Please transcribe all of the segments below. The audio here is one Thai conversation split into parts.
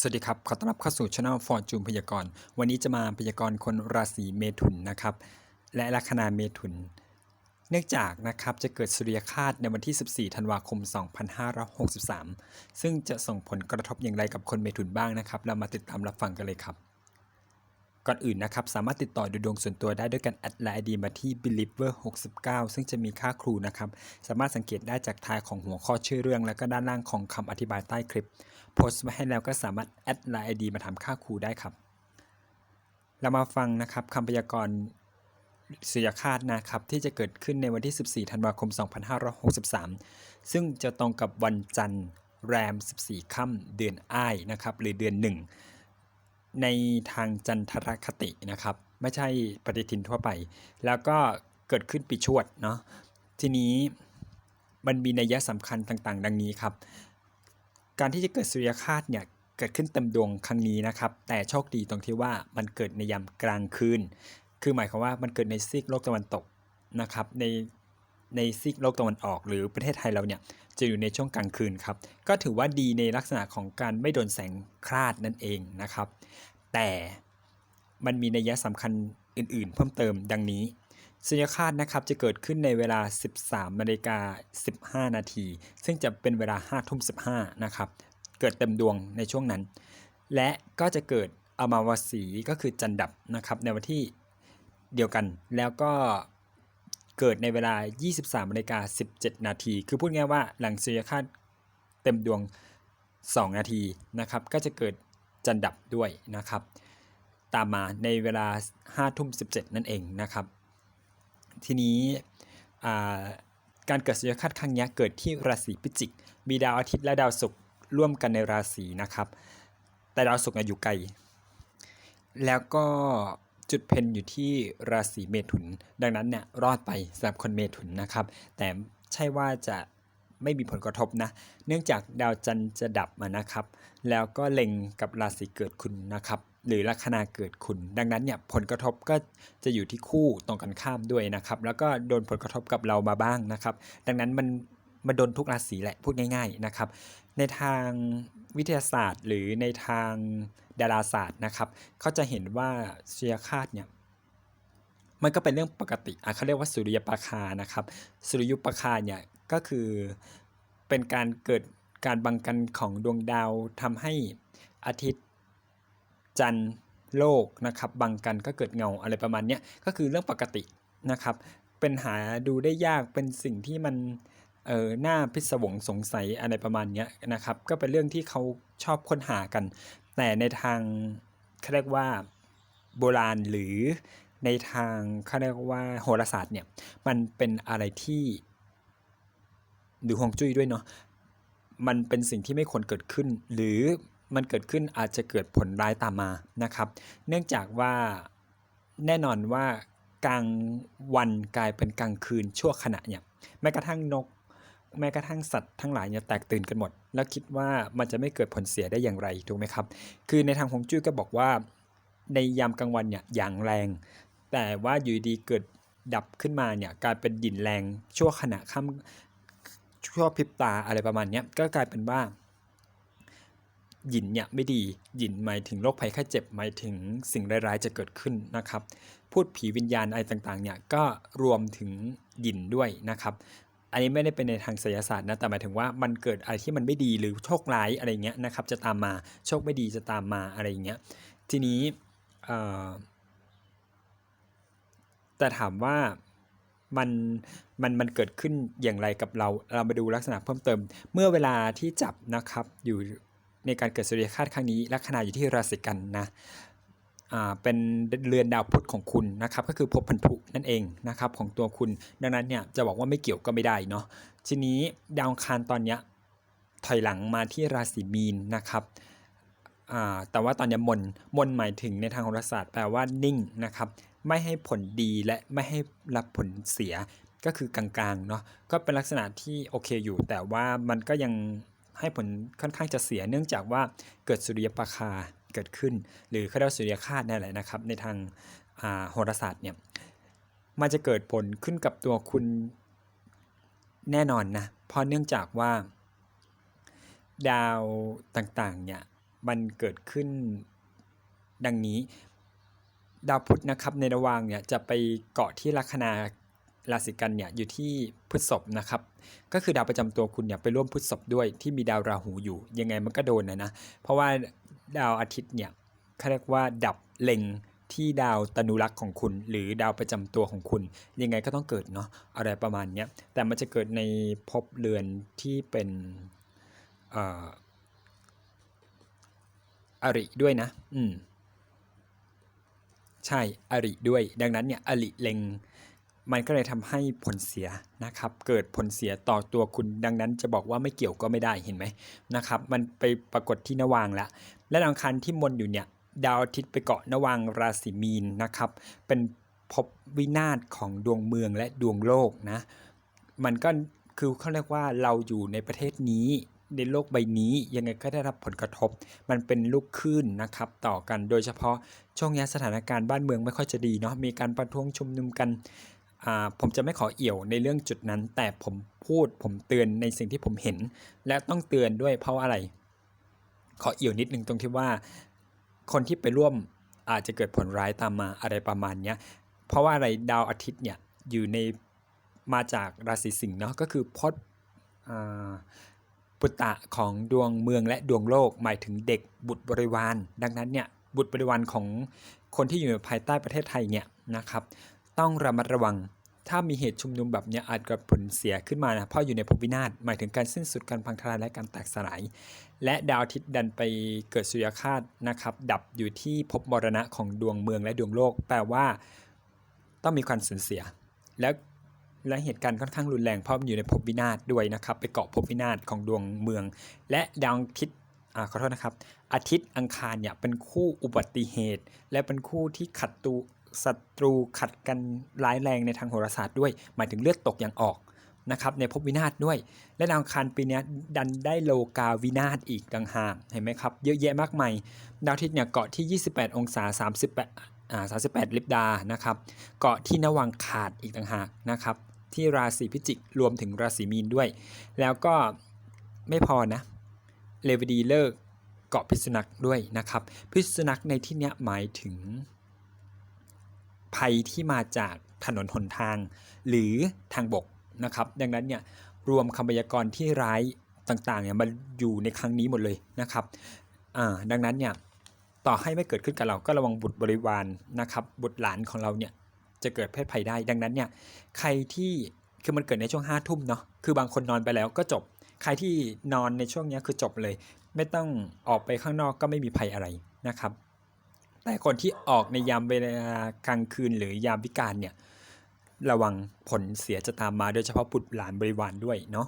สวัสดีครับ ขอต้อนรับเข้าสู่ช anel ฟอร์จูนพยากรณ์ วันนี้จะมาพยากรณ์คนราศีเมถุนนะครับ และลัคนาเมถุน เนื่องจากนะครับจะเกิดสุริยคาสในวันที่ 14 ธันวาคม 2563 ซึ่งจะส่งผลกระทบอย่างไรกับคนเมถุนบ้างนะครับ เรามาติดตามรับฟังกันเลยครับ ก่อนอื่นนะครับ สามารถติดต่อดูดวงส่วนตัวได้ด้วยการแอดไลน์ดีมาที่ believer 69 ซึ่งจะมีค่าครูนะครับ สามารถสังเกตได้จากท้ายของหัวข้อชื่อเรื่อง และก็ด้านล่างของคำอธิบายใต้คลิป โพสต์ไว้ให้แล้วก็สามารถแอดไลน์ดีมาทำค่าครูได้ครับ เรามาฟังนะครับคำพยากรณ์สุริยคาสนะครับที่จะเกิดขึ้นในวันที่ 14 ธันวาคม 2563 ซึ่งจะตรงกับวันจันทร์แรม 14 ค่ำเดือนอ้ายนะครับหรือเดือน 1 ในทางจันทรคตินะครับ ไม่ใช่ปฏิทินทั่วไป แล้วก็เกิดขึ้นปีชวดเนาะทีนี้มันมีนัยยะสำคัญต่างๆ ดังนี้ครับ การที่จะเกิดสุริยคาสเนี่ยเกิดขึ้นเต็มดวงครั้งนี้นะครับ แต่โชคดีตรงที่ว่ามันเกิดในยามกลางคืน คือหมายความว่ามันเกิดในซีกโลกตะวันตกนะครับในในซีกโลกตะวันออกหรือประเทศไทยเราเนี่ยจะอยู่ในช่วงกลางคืนครับ ก็ถือว่าดีในลักษณะของการไม่โดนแสงคราดนั่นเองนะครับ แต่มันมีนัยยะสำคัญอื่นๆ เพิ่มเติมดังนี้ สุริยคาสนะครับจะเกิดขึ้นในเวลา 13นาฬิกา15 นาที ซึ่งจะเป็นเวลา5ทุ่ม15นะครับเกิดเต็มดวงในช่วงนั้น และก็จะเกิดอมาวสีก็คือจันดับนะครับในวันที่เดียวกันแล้วก็เกิดในเวลา 23นาฬิกา17 นาที คือพูดง่ายว่าหลังสุริยคาสเต็มดวง 2 นาทีนะครับ ก็จะเกิดจันดับด้วยนะครับ ตามมาในเวลา5ทุ่ม17 นั่นเองนะครับ ทีนี้การเกิดสุริยคราสครั้งนี้เกิดที่ราศีพิจิก มีดาวอาทิตย์และดาวศุกร์ร่วมกันในราศีนะครับ แต่ดาวศุกร์อะอยู่ไกล แล้วก็จุดเพนอยู่ที่ราศีเมถุน ดังนั้นเนี่ยรอดไปสำหรับคนเมถุนนะครับ แต่ใช่ว่าจะไม่มีผลกระทบนะ เนื่องจากดาวจันทร์จะดับมานะครับ แล้วก็เล็งกับราศีเกิดคุณนะครับ หรือลัคนาเกิดคุณ ดังนั้นเนี่ยผลกระทบก็จะอยู่ที่คู่ตรงกันข้ามด้วยนะครับ แล้วก็โดนผลกระทบกับเรามาบ้างนะครับ ดังนั้นมันมันโดนทุกราศีแหละพูดง่าย ๆนะครับ ในทางวิทยาศาสตร์ หรือในทางดาราศาสตร์นะครับเขาจะเห็นว่าสุริยคาสเนี่ยมันก็เป็นเรื่องปกติอะเขาเรียกว่าสุริยปราคานะครับ สุริยุปราคาเนี่ยก็คือเป็นการเกิดการบังกันของดวงดาวทำให้อาทิตย์ จันทร์โลกนะครับบังกันก็เกิดเงาอะไรประมาณนี้ก็คือเรื่องปกตินะครับ เป็นหาดูได้ยากเป็นสิ่งที่มันเออหน้าพิศวงสงสัยอะไรประมาณนี้นะครับ ก็เป็นเรื่องที่เขาชอบค้นหากัน แต่ในทางเขาเรียกว่าโบราณหรือในทางเขาเรียกว่าโหราศาสตร์เนี่ยมันเป็นอะไรที่หรือฮวงจุ้ยด้วยเนาะมันเป็นสิ่งที่ไม่ควรเกิดขึ้น หรือ มันเกิดขึ้นอาจจะเกิดผลร้ายตามมานะครับ เนื่องจากว่าแน่นอนว่ากลางวันกลายเป็นกลางคืนชั่วขณะเนี่ยแม้กระทั่งนก แม้กระทั่งสัตว์ทั้งหลายเนี่ยแตกตื่นกันหมด แล้วคิดว่ามันจะไม่เกิดผลเสียได้อย่างไรถูกไหมครับ คือในทางฮวงจุ้ยก็บอกว่าในยามกลางวันเนี่ยอย่างแรง แต่ว่าอยู่ดีเกิดดับขึ้นมาเนี่ยกลายเป็นดินแรงชั่วขณะค่ำชั่วพริบตาอะไรประมาณเนี้ยก็กลายเป็นว่า หยินเนี่ยไม่ดีหยินหมายถึงโรคภัยไข้เจ็บหมายถึงสิ่งร้ายๆจะเกิดขึ้นนะครับ พูดผีวิญญาณอะไรต่างๆเนี่ยก็รวมถึงหยินด้วยนะครับ อันนี้ไม่ได้เป็นในทางไสยศาสตร์นะแต่หมายถึงว่ามันเกิดอะไรที่มันไม่ดีหรือโชคร้ายอะไรเงี้ยนะครับ จะตามมาโชคไม่ดีจะตามมาอะไรเงี้ยทีนี้แต่ถามว่ามันมันมันเกิดขึ้นอย่างไรกับเรา เรามาดูลักษณะเพิ่มเติม เมื่อเวลาที่จับนะครับอยู่ ในการเกิดสุริยคราสครั้งนี้ลัคนาอยู่ที่ราศีกันนะเป็นเรือนดาวพุธของคุณนะครับก็คือภพพันธุนั่นเองนะครับของตัวคุณ ดังนั้นเนี่ยจะบอกว่าไม่เกี่ยวก็ไม่ได้เนาะทีนี้ดาวคารตอนเนี้ยถอยหลังมาที่ราศีมีนนะครับแต่ว่าตอนนี้มนมนหมายถึงในทางโหราศาสตร์แปลว่านิ่งนะครับไม่ให้ผลดีและไม่ให้รับผลเสียก็คือกลางๆเนาะก็เป็นลักษณะที่โอเคอยู่ แต่ว่ามันก็ยัง ให้ผลค่อนข้างจะเสียเนื่องจากว่าเกิดสุริยปราคาเกิดขึ้น หรือเขาเรียกสุริยคาสนั่นแหละนะครับ ในทางาโหราศาสตร์เนี่ยมันจะเกิดผลขึ้นกับตัวคุณแน่นอนนะเพราะเนื่องจากว่า ดาวต่างๆเนี่ยมันเกิดขึ้นดังนี้ ดาวพุธนะครับในระหว่างเนี่ยจะไปเกาะที่ลัคนา ราศีกันเนี่ยอยู่ที่พฤษภนะครับ ก็คือดาวประจำตัวคุณเนี่ยไปร่วมพฤษภด้วยที่มีดาวราหูอยู่ ยังไงมันก็โดนนะนะ เพราะว่าดาวอาทิตย์เนี่ยเขาเรียกว่าดับเล็งที่ดาวตนุรักษ์ของคุณ หรือดาวประจำตัวของคุณ ยังไงก็ต้องเกิดเนาะอะไรประมาณเนี้ยแต่มันจะเกิดในภพเรือนที่เป็นเอ่ออริด้วยนะ อืม ใช่อริด้วย ดังนั้นเนี่ยอริเล็ง มันก็เลยทำให้ผลเสียนะครับ เกิดผลเสียต่อตัวคุณดังนั้นจะบอกว่าไม่เกี่ยวก็ไม่ได้เห็นไหมนะครับ มันไปปรากฏที่นวางแล้วและดาวอังคารที่มนอยู่เนี่ยดาวอาทิตย์ไปเกาะนวางราศีมีนนะครับ เป็นภพวินาศของดวงเมืองและดวงโลกนะ มันก็คือเขาเรียกว่าเราอยู่ในประเทศนี้ในโลกใบนี้ยังไงก็ได้รับผลกระทบ มันเป็นลูกคลื่นนะครับต่อกันโดยเฉพาะช่วงนี้สถานการณ์บ้านเมืองไม่ค่อยจะดีเนาะมีการประท้วงชุมนุมกัน ผมจะไม่ขอเอี่ยวในเรื่องจุดนั้น แต่ผมพูดผมเตือนในสิ่งที่ผมเห็น และต้องเตือนด้วยเพราะอะไร ขอเอี่ยวนิดนึงตรงที่ว่า คนที่ไปร่วมอาจจะเกิดผลร้ายตามมาอะไรประมาณเนี้ยเพราะว่าอะไรดาวอาทิตย์เนี่ยอยู่ในมาจากราศีสิงห์เนาะก็คือพจน์อ่าปุตตะของดวงเมืองและดวงโลกหมายถึงเด็กบุตรบริวาร ดังนั้นเนี่ยบุตรบริวารของคนที่อยู่ภายใต้ประเทศไทยเนี่ยนะครับ ต้องระมัดระวัง ถ้ามีเหตุชุมนุมแบบนี้อาจเกิดผลเสียขึ้นมานะเพราะอยู่ในภพวินาศหมายถึงการสิ้นสุดการพังทลายและการแตกสลาย และดาวอาทิตย์ดันไปเกิดสุริยคาสนะครับ ดับอยู่ที่ภพมรณะของดวงเมืองและดวงโลก แปลว่า ต้องมีความสูญเสีย แล้วและเหตุการณ์ค่อนข้างรุนแรงเพราะมันอยู่ในภพวินาศด้วยนะครับ ไปเกาะภพวินาศของดวงเมือง และดาวอาทิตย์อขอโทษนะครับ อาทิตย์อังคารเนี่ยเป็นคู่อุบัติเหตุ และเป็นคู่ที่ขัดตู ศัตรูขัดกันร้ายแรงในทางโหราศาสตร์ด้วย หมายถึงเลือดตกอย่างออกนะครับในภพวินาศด้วย และดาวคารปีนี้ดันได้โลกาวินาศอีกต่างหากเห็นไหมครับ เยอะแยะมากมายดาวอาทิตย์เนี่ยเกาะที่ 28 องศา 38อ่า38 ลิบดานะครับเกาะที่นวังขาดอีกต่างหากนะครับที่ราศีพิจิกรวมถึงราศีมีนด้วย แล้วก็ไม่พอนะเลวดีเลิกเกาะพิษณุด้วยนะครับ พิษณุในที่นี้หมายถึง ภัยที่มาจากถนนหนทาง หรือทางบกนะครับ ดังนั้นเนี่ยรวมคำพยากรณ์ที่ร้ายต่างๆเนี่ยมันอยู่ในครั้งนี้หมดเลยนะครับดังนั้นเนี่ยต่อให้ไม่เกิดขึ้นกับเราก็ระวังบุตรบริวารนะครับ บุตรหลานของเราเนี่ยจะเกิดเพศภัยได้ ดังนั้นเนี่ยใครที่คือมันเกิดในช่วงห้าทุ่มเนาะคือบางคนนอนไปแล้วก็จบ ใครที่นอนในช่วงเนี้ยคือจบเลย ไม่ต้องออกไปข้างนอกก็ไม่มีภัยอะไรนะครับ แต่คนที่ออกในยามเวลากลางคืนหรือยามวิกาลเนี่ย ระวังผลเสียจะตามมาโดยเฉพาะบุตรหลานบริวารด้วยเนาะ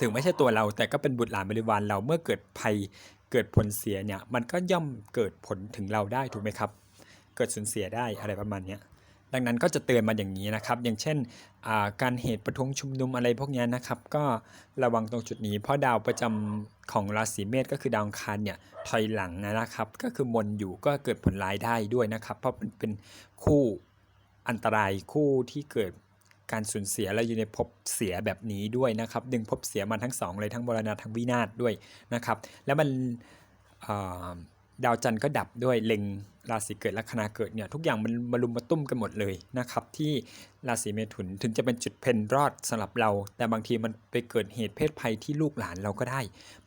ถึงไม่ใช่ตัวเราแต่ก็เป็นบุตรหลานบริวารเราเมื่อเกิดภัยเกิดผลเสียเนี่ย มันก็ย่อมเกิดผลถึงเราได้ถูกไหมครับ เกิดสูญเสียได้อะไรประมาณเนี้ย ดังนั้นก็จะเตือนมาอย่างนี้นะครับ อย่างเช่นการเหตุประท้วงชุมนุมอะไรพวกนี้นะครับ ก็ระวังตรงจุดนี้เพราะดาวประจำของราศีเมษก็คือดาวอังคารเนี่ยถอยหลังนะครับ ก็คือมนอยู่ก็เกิดผลร้ายได้ด้วยนะครับ เพราะมันเป็นคู่อันตรายคู่ที่เกิดการสูญเสียและอยู่ในภพเสียแบบนี้ด้วยนะครับ ดึงภพเสียมาทั้งสองเลยทั้งบรณะทั้งวินาศด้วยนะครับ แล้วมันอ ดาวจันทร์ก็ดับด้วยเล็งราศีเกิดลัคนาเกิดเนี่ยทุกอย่างมันมารุมมาตุ้มกันหมดเลยนะครับที่ราศีเมถุนถึงจะเป็นจุดเพนรอดสำหรับเรา แต่บางทีมันไปเกิดเหตุเพศภัยที่ลูกหลานเราก็ได้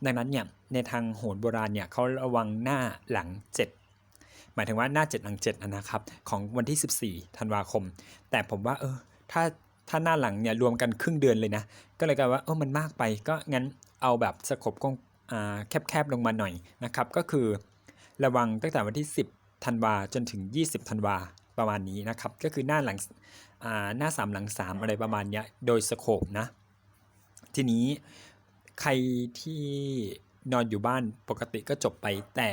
ดังนั้นเนี่ยในทางโหรโบราณเนี่ยเขาระวังหน้าหลัง 7หมายถึงว่าหน้า7หลัง7นะครับของวันที่ 14ธันวาคม แต่ผมว่าเออถ้าถ้าหน้าหลังเนี่ยรวมกันครึ่งเดือนเลยนะ ก็เลยกลายว่าเออมันมากไปก็งั้นเอาแบบสกบกงอ่าแคบๆลงมาหน่อยนะครับก็คือ ระวังตั้งแต่วันที่ 10ธันวาจนถึง 20ธันวาประมาณนี้นะครับ ก็คือหน้าหลังอ่าหน้า 3 หลัง 3 อะไรประมาณเนี้ยโดยสโคปนะ ทีนี้ใครที่นอนอยู่บ้านปกติก็จบไป แต่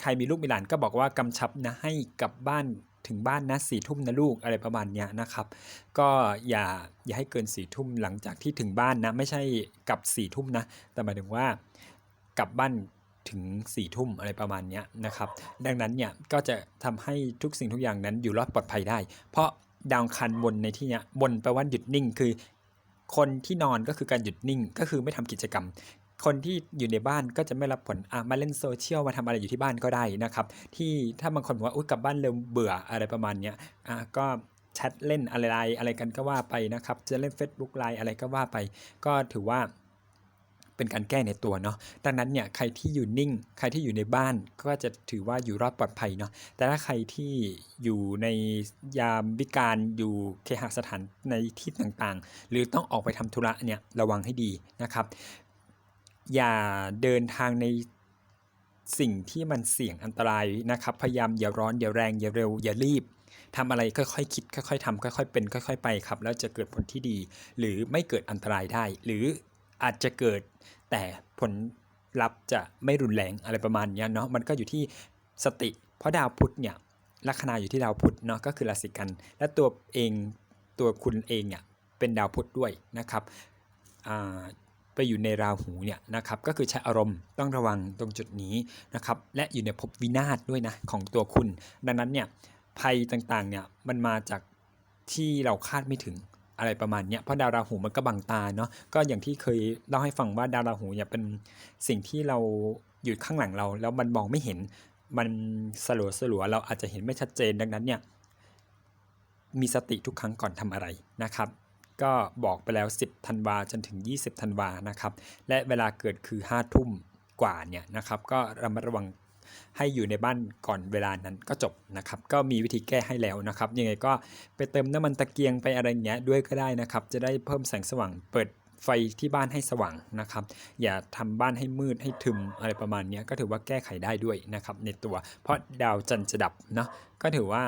ใครมีลูกมีหลานก็บอกว่ากำชับนะให้กลับบ้านถึงบ้านนะสี่ทุ่มนะลูกอะไรประมาณเนี้ยนะครับ ก็อย่าอย่าให้เกินสี่ทุ่มหลังจากที่ถึงบ้านนะ ไม่ใช่กลับสี่ทุ่มนะ แต่หมายถึงว่ากลับบ้าน ถึงสี่ทุ่มอะไรประมาณนี้นะครับ ดังนั้นเนี่ยก็จะทำให้ทุกสิ่งทุกอย่างนั้นอยู่รอดปลอดภัยได้ เพราะดาวคันบนในที่เนี้ยบนแปลว่าหยุดนิ่งคือ คนที่นอนก็คือการหยุดนิ่งก็คือไม่ทำกิจกรรม คนที่อยู่ในบ้านก็จะไม่รับผลอะมาเล่นโซเชียลมาทำอะไรอยู่ที่บ้านก็ได้นะครับ ที่ถ้าบางคนบอกว่าอุ๊ยกลับบ้านเร็วเบื่ออะไรประมาณนี้อะก็แชทเล่นอะไรอะไรกันก็ว่าไปนะครับ จะเล่น Facebook ไลน์อะไรก็ว่าไป ก็ถือว่า เป็นการแก้ในตัวเนาะดังนั้นเนี่ยใครที่อยู่นิ่ง ใครที่อยู่ในบ้านก็จะถือว่าอยู่รอดปลอดภัยเนาะแต่ถ้าใครที่อยู่ในยามวิการอยู่เคหสถานในที่ต่างๆ หรือต้องออกไปทำธุระเนี่ยระวังให้ดีนะครับ อย่าเดินทางในสิ่งที่มันเสี่ยงอันตรายนะครับ พยายามอย่าร้อนอย่าแรงอย่าเร็วอย่ารีบทำอะไรค่อยๆคิดค่อยๆทำค่อยๆเป็นค่อย ๆ ไปครับ แล้วจะเกิดผลที่ดี หรือไม่เกิดอันตรายได้ หรือ อาจจะเกิดแต่ผลลัพธ์จะไม่รุนแรงอะไรประมาณนี้เนาะมันก็อยู่ที่สติ เพราะดาวพุธเนี่ยลัคนาอยู่ที่ดาวพุธเนาะก็คือราศีกัน และตัวเองตัวคุณเองเนี่ยเป็นดาวพุธด้วยนะครับอ่าไปอยู่ในราหูเนี่ยนะครับก็คือใช้อารมณ์ต้องระวังตรงจุดนี้นะครับและอยู่ในภพวินาศด้วยนะของตัวคุณ ดังนั้นเนี่ยภัยต่างๆเนี่ยมันมาจากที่เราคาดไม่ถึง อะไรประมาณเนี้ยเพราะดาวราหูมันก็บังตาเนาะก็อย่างที่เคยเล่าให้ฟังว่าดาวราหูเนี่ยเป็นสิ่งที่เราอยู่ข้างหลังเรา แล้วมันมองไม่เห็นมันสลัวสลัวเราอาจจะเห็นไม่ชัดเจนดังนั้นเนี่ยมีสติทุกครั้งก่อนทำอะไรนะครับ ก็บอกไปแล้ว 10ธันวาจนถึง 20ธันวานะครับ และเวลาเกิดคือ5ทุ่มกว่าเนี่ยนะครับ ก็ระมัดระวัง ให้อยู่ในบ้านก่อนเวลานั้นก็จบนะครับ ก็มีวิธีแก้ให้แล้วนะครับ ยังไงก็ไปเติมน้ำมันตะเกียงไปอะไรเงี้ยด้วยก็ได้นะครับ จะได้เพิ่มแสงสว่างเปิดไฟที่บ้านให้สว่างนะครับ อย่าทำบ้านให้มืดให้ทึมอะไรประมาณนี้ก็ถือว่าแก้ไขได้ด้วยนะครับในตัว เพราะดาวจันทร์จะดับเนาะก็ถือว่า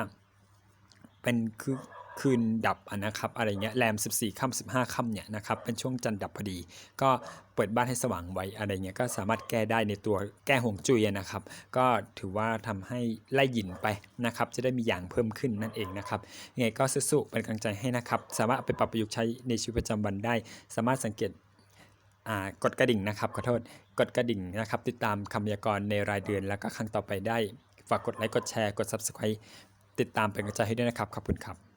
เป็นคือ คืนดับนะครับอะไรเงี้ยแรม 14ค่ำ15ค่ำเนี่ยนะครับเป็นช่วงจันทร์ดับพอดี ก็เปิดบ้านให้สว่างไว้อะไรเงี้ยก็สามารถแก้ได้ในตัวแก้ห่วงจุยนะครับ ก็ถือว่าทำให้ไล่หยินไปนะครับ จะได้มีอย่างเพิ่มขึ้นนั่นเองนะครับยังไงก็สู้ๆเป็นกำลังใจให้นะครับ สามารถไปปรับประยุกต์ใช้ในชีวิตประจำวันได้ สามารถสังเกตกดกระดิ่งนะครับขอโทษกดกระดิ่งนะครับ ติดตามคำพยากรณ์ในรายเดือน แล้วก็ครั้งต่อไปได้ฝากกดไลค์กดแชร์กด Subscribe ติดตามเป็นกำลังใจให้ด้วยนะครับ ขอบคุณครับ